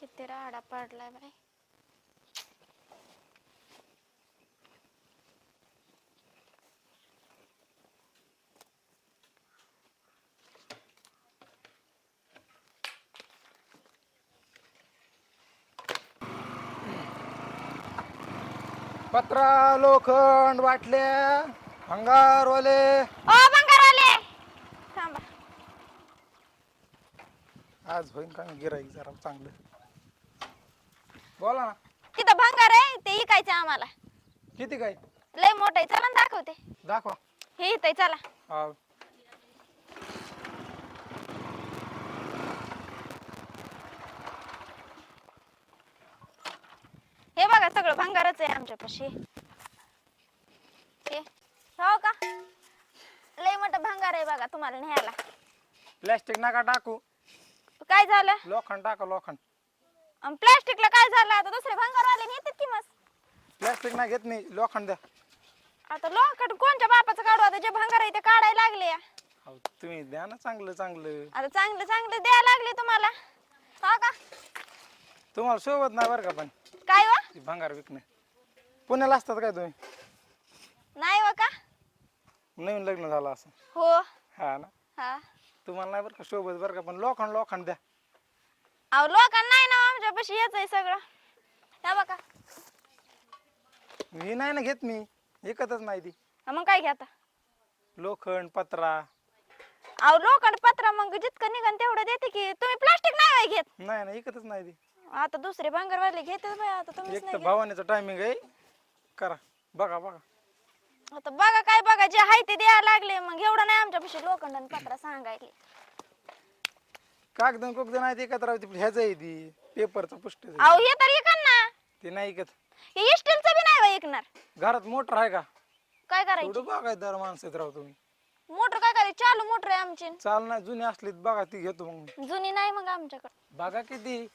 किती राडा पडलाय बाई. पत्रा लोखंड वाटल्या अंगारवाले ओ बंगार आले थांबा. आज होईन का गिराईक जरा चांगलं? बोला ना. तिथं भंगार आहे ते इकायचं आम्हाला. किती काय? लय मोठं आहे. चला ना दाखवते. दाखवा. हे इथं आहे, चला. हा. हे बघा सगळं भंगारच आहे आमच्यापाशी. हे. हो का? लय मोठं भंगार आहे बघा तुम्हाला न्यायला. प्लॅस्टिक नका टाकू. काय झालं? लोखंड टाका लोखंड. प्लास्टिकला काय झालं? आता दुसरे भंगारवाले नेतात की मस्त प्लॅस्टिक नाही घेत नाही लोखंड द्या. आता लोकड कोणच्या बापाचं काढू? आता जे भंगार आहे ते काढायला लागले अहो, तुम्ही द्या ना चांगलं चांगलं. आता चांगलं चांगलं द्यायला लागले तुम्हाला. हो का? तुम्हाला सोबत नाही बरं का पण. काय व ती भंगार विकणे. पुण्याला असतात काय तुम्ही? नाही व का? नवीन लग्न झालं असं. हो. हा ना? हा. तुम्हाला नाही बरं का सोबत बरं का पण? लोखंड लोखंड द्या. अहो लोकांना नाही ना आमच्यापाशी येच आहे सगळं. हे बघा. ही नाही ना घेत मी. एकतच नाही ती. हा, मग काय घेता लोखंड पत्रा. अहो लोखंड पत्र मग जितकं निघन तेवढं देते की. तुम्ही प्लास्टिक नाही घेत? नाही ना एकतच नाही ती. आता दुसरे भंगारवाले घेतात बाई आता तुम्हीच एक तर नाही घेत. भावानीचा टायमिंग आहे. करा. बघा बघा. आता बघा काय बघा जे आहे ते द्यायला लागले. मग एवढं नाही आमच्यापाशी लोखंड आणि पत्र सांगायले. कागद कुगद नाही ते एकत्र राहते ह्याच आहे ती पेपरचं पुष्ट अहो हे तर ना. ते नाही ऐकत. हे स्टीलचं बी नाही बाई ऐकणार. घरात मोटर आहे का? काय करायचं? एवढं बघाय दर माणसात राहू तुम्ही. मोटर काय करायची? चालू मोटर आहे आमची. चाल नाही जुनी असली तर बघा ती घेतो मग. जुनी नाही मग आमच्याकडे. बघा किती.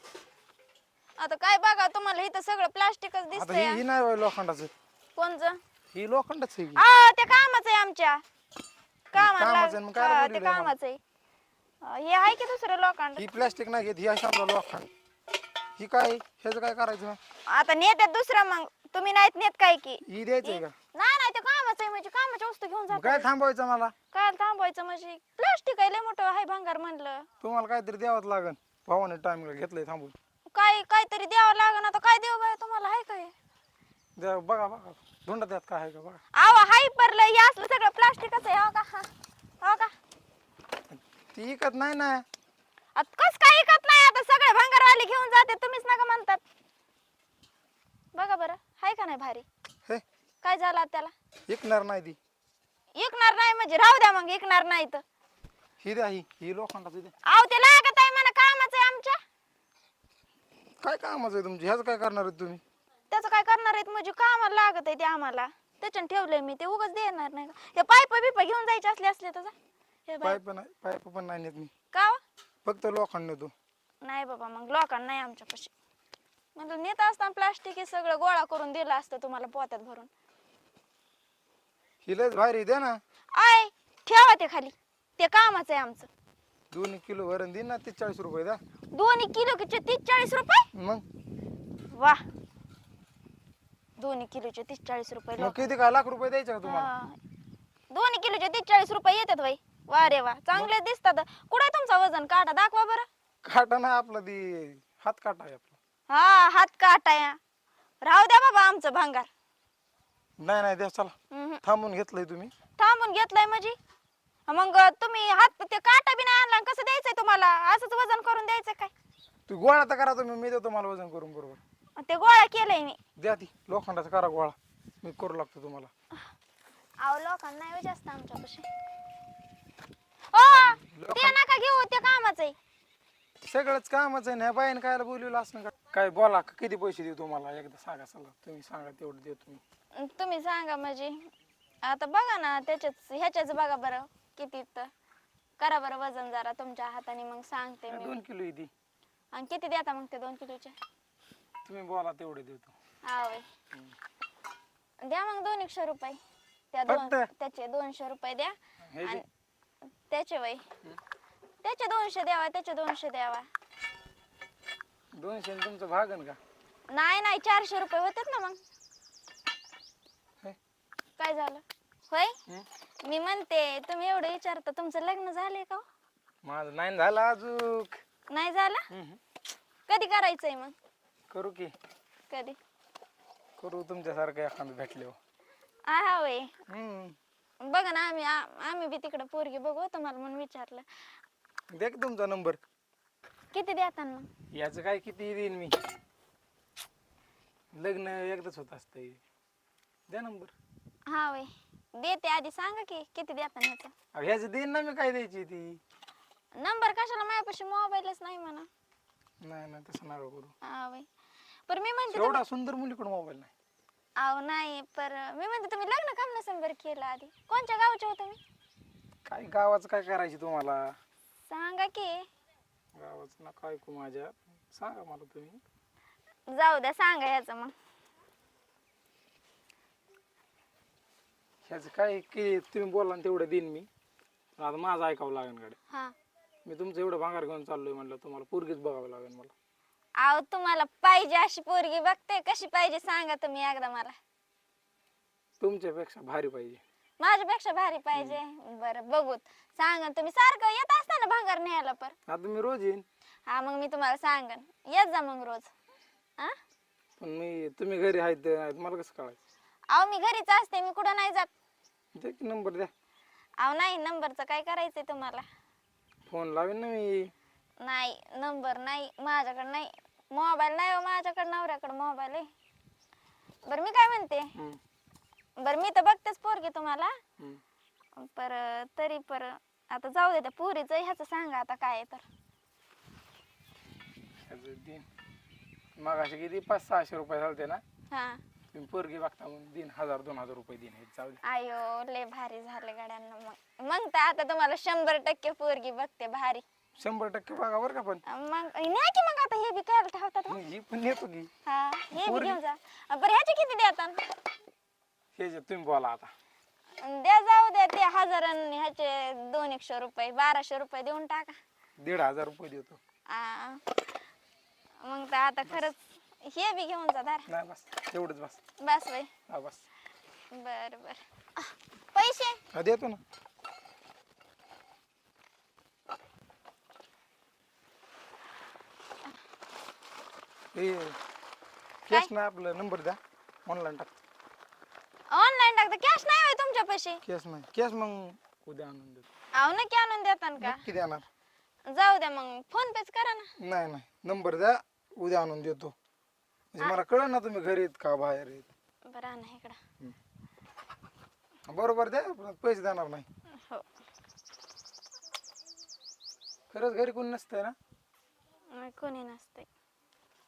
आता काय बघा तुम्हाला इथं सगळं प्लास्टिकच आता ही दिसतंय. ही नाही होय लोखंडाचं. कोणचं? ही लोखंडच आहे की. आ ते कामाचं आहे आमच्या. कामाचं आहे, मग काय हा? कामाचं आहे. हे आहे की दुसरं लोकांना ही प्लॅस्टिक नाही घेत ही अशी आपला लोखंड. ही काय ह्याचं काय करायचं? आता नेत्यात दुसरं मग. तुम्ही नाहीत नेत काय की? ही द्यायचंय का? नाही नाही ते कामाचं आहे म्हणजे कामाची वस्तू घेऊन मग जात काय थांबवायचं मला? काय थांबवायचं म्हणजे? प्लास्टिक आहे लय मोठं आहे भंगार म्हणलं. तुम्हाला काहीतरी द्यावंच लागन. भावाने टाइमला घेतलंय थांबून. काय काहीतरी द्यावं लागन. आता काय देऊ बाय तुम्हाला आहे काय? द्या बघा बघा. धुंडा त्यात काय आहे का बघा. आवा हाय परलं हे असलं सगळं प्लास्टिकच आहे. हो का? हा. हो का? ती इकत नाही ना. कस काय ऐकत नाही? आता सगळे भंगारवाले घेऊन जाते तुम्हीच नका म्हणतात. बघा बरं हाय का नाही भारी? हे. काय झालं आता त्याला? इकणार नाही ती. ऐकणार नाही म्हणजे राहू द्या मग ऐकणार नाही तर. ही द्या ही ही लोखंडाची द्या. आव ते लागत आहे म्हणा कामाचं आहे आमच्या. काय कामाचं आहे तुमची? ह्याच काय करणार आहे तुम्ही? त्याचं काय करणार आहेत? म्हणजे कामाला लागत आहे ते आम्हाला. त्याच्यानं ठेवलंय मी ते उगाच देणार नाही का? हे पाईप बिप घेऊन जायचे असले असले तर जा. हे पाईप नाही पाईप पण नाही नेत मी. का हो? फक्त लोखंड नेतो. नाही बाबा मग लोकांना नाही आमच्यापाशी. म्हणजे नेत असताना प्लास्टिक हे सगळं गोळा करून दिलं असतं तुम्हाला पोत्यात भरून. ही लयच भारी द्या ना. आय ठेवा ते खाली. ते कामाचं आहे आमचं. दोन किलो वरण देईन ना तीस चाळीस रुपये द्या. दोन्ही किलो किचे तीस चाळीस रुपये? मग? वा. दोन्ही किलोचे तीस चाळीस रुपये मग लोक. किती काय लाख रुपये द्यायचे का तुम्हाला? हा. दोन्ही किलोचे तीस चाळीस रुपये येतात बाई. वा रे वा चांगले दिसतात. कुठे तुमचा वजन? काटा दाखवा बरं. काटा नाही आपला ती हात काटा आहे आपला. हा हात काटा या राहू द्या बाबा आमचं भांगार. नाही नाही द्या चला. हम्म. थांबून घेतलंय तुम्ही. थांबून घेतलंय म्हणजे मग तुम्ही हात ते काटा बी नाही आणला आणि कसं द्यायचंय तुम्हाला? असंच वजन करून द्यायचं काय? तू गोळा तर करा तुम्ही मी देतो मला वजन करून बरोबर. ते गोळा केलंय मी. द्या ती लोखंडाचा करा गोळा. मी करू लागतो तुम्हाला. अहो लोकांना नाही जास्त आमच्यापाशी. ते नका घेऊ ते कामाचं आहे. सगळंच कामच आहे ना बाईन कायला बोलवलं असं का? काय बोला का किती पैसे देऊ तुम्हाला? एकदा सांगा चला तुम्ही सांगा तेवढं देतो मी. अन तुम्ही सांगा म्हणजे. आता बघा ना त्याच्याच ह्याच्याच बघा बरं किती तर. करा बरं वजन जरा तुमच्या हाताने मग सांगते मी. दोन किलो येते आणि किती देता मग ते दोन किलोचे? तुम्ही बोला तेवढे देतो. हा होय द्या मग दोन एकशे रुपये. त्या दोन फक्त? त्याचे दोनशे रुपये द्या. हे आणि त्याचे वय. त्याचे दोनशे द्यावा त्याचे दोनशे द्यावा. दोनशे आणि तुमचं भागन का? नाही नाही चारशे रुपये होतात ना मग. हे? काय झालं? होय? हं? मी म्हणते तुम्ही एवढं विचारता तुमचं लग्न झालंय का हो? माझं नाही झालं अजूक. नाही झालं? हम्म. कधी करायचंय मग? करू की. कधी? करू तुमच्यासारखं एखादं भेटले हा होय हम्म. बघा ना आम्ही आ- आम्ही बी तिकडे पोरगी बघू तुम्हाला म्हणून विचारलं. दे की तुमचा नंबर. किती देता मग? याचं काय किती देईन मी? लग्न एकदाच होत असतंय. द्या नंबर. हा होय देते आधी सांगा की किती देता ह्याचा. अहो, ह्याचं देईन ना मी काय द्यायची ती? नंबर कशाला? माझ्यापाशी मोबाईलच नाही म्हणा. नाही नाही तसं नका करू. हा होय पर मी म्हणते एवढा सुंदर मुलीकडे मोबाईल नाही. अहो नाही पर मी म्हणते तुम्ही लग्न काम नसेल बरं केलं आधी. कोणत्या गावचे हो तुम्ही? काय गावाचं काय करायची तुम्हाला? सांगा की. गावाचं नका ऐकू माझ्या. सांगा मला तुम्ही. जाऊ द्या सांगा याचं मग. ह्याचं काय की तुम्ही बोला ना तेवढं देईन मी. आता माझं ऐकावं लागेल गाडी हा. मी तुमचं एवढं भांगार घेऊन चाललोय म्हणलं तुम्हाला पोरगीच बघावं लागेल मला. अहो तुम्हाला पाहिजे अशी पोरगी बघते कशी पाहिजे सांगा तुम्ही एकदा मला. तुमच्यापेक्षा भारी पाहिजे. माझ्यापेक्षा भारी पाहिजे. बरं बघूत. सांगा तुम्ही. सारखं येत असता ना भांगार न्यायला पर आता मी रोज येईन. हा मग मी तुम्हाला सांगन. येत जा मग रोज. हा पण मी तुम्ही घरी आहेत ते मला कसं कळायचं? अहो मी घरीच असते मी कुठं नाही जात. द्या की नंबर द्या. अहो नाही नंबरचं काय करायचंय तुम्हाला? फोन लावेन ना मी. नाही नंबर नाही माझ्याकडे नाही. मोबाईल नाही हो माझ्याकडे नवऱ्याकडे मोबाईल आहे. बरं मी काय म्हणते? बरं मी तर बघतेच पोरगी तुम्हाला. पर तरी पर आता जाऊ दे त्या पोरीचं ह्याचं सांगा आता काय आहे तर. देईन मग असे किती? पाच सहाशे रुपये चालते ना? हा. तुम्ही पोरगी बघता म्हणून देईन हजार दोन हजार रुपये देईन हे जाऊ दे. आयो लय भारी झाले गाड्यांना मग. मग तर आता तुम्हाला शंभर टक्के पोरगी बघते भारी. शंभर टक्के बघा बरं का पण. मग नाही की मग आता हे बी काय मग. ही पण येतो की. हा हे बी पोरगी- घेऊन जा. बरं ह्याचे किती देतात? हे जे तुम्ही बोला आता. द्या जाऊ द्या ते हजार आणि ह्याचे दोन एकशे रुपये बाराशे रुपये देऊन टाका. दीड हजार रुपये देतो. आ, मग तर आता खरंच हे बी घेऊन जा दार नाही बस. एवढंच बस. बस हा बस. बर बर. पैसे? हा देतो ना. हे कॅश ना आपलं नंबर द्या. ऑनलाईन टाकतो. ऑनलाईन टाकता? कॅश नाही होय तुमच्या पैसे कॅश नाही. कॅश मग उद्या आणून देतो. अहो नक्की आणून देतान का? नक्की देणार. जाऊ द्या मग. फोन पेच करा ना. नाही नाही. नंबर द्या. उद्या आणून देतो. म्हणजे मला कळलं ना तुम्ही घरी आहेत का बाहेर आहेत. बरं आणा इकडं. बरोबर द्या. पण पैसे देणार नाही. हो. खरंच घरी कोणी नसतंय ना? कोणी नसते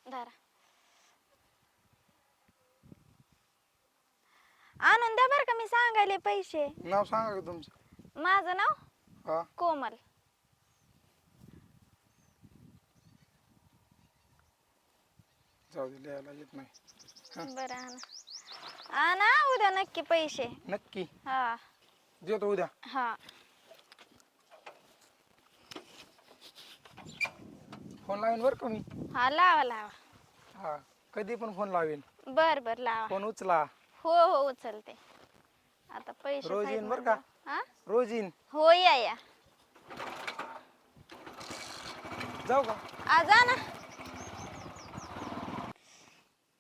धरा आणून द्या बरं का मी सांगायले पैसे. नाव सांगा का तुमचं? माझं नाव? हा. कोमल. जाऊ दे लिहायला येत नाही. बरं आणा. आणा उद्या नक्की पैसे. नक्की? हा. देतो उद्या. हा. फोन लावेन बरं का मी? हा लावा लावा. हा कधी पण फोन लावेन. बर बर लावा. फोन उचला. हो हो उचलते. आता पैसे रोज येईन बरं. का? हा? रोज येईन. हो या या. जाऊ का? आज ना.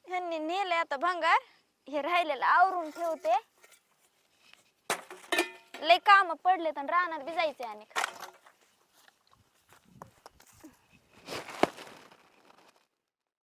ह्यांनी नेले आता भंगार. हे राहिलेलं आवरून ठेवते. लय काम पडले तर रानात बी जायचे आणि Thank you.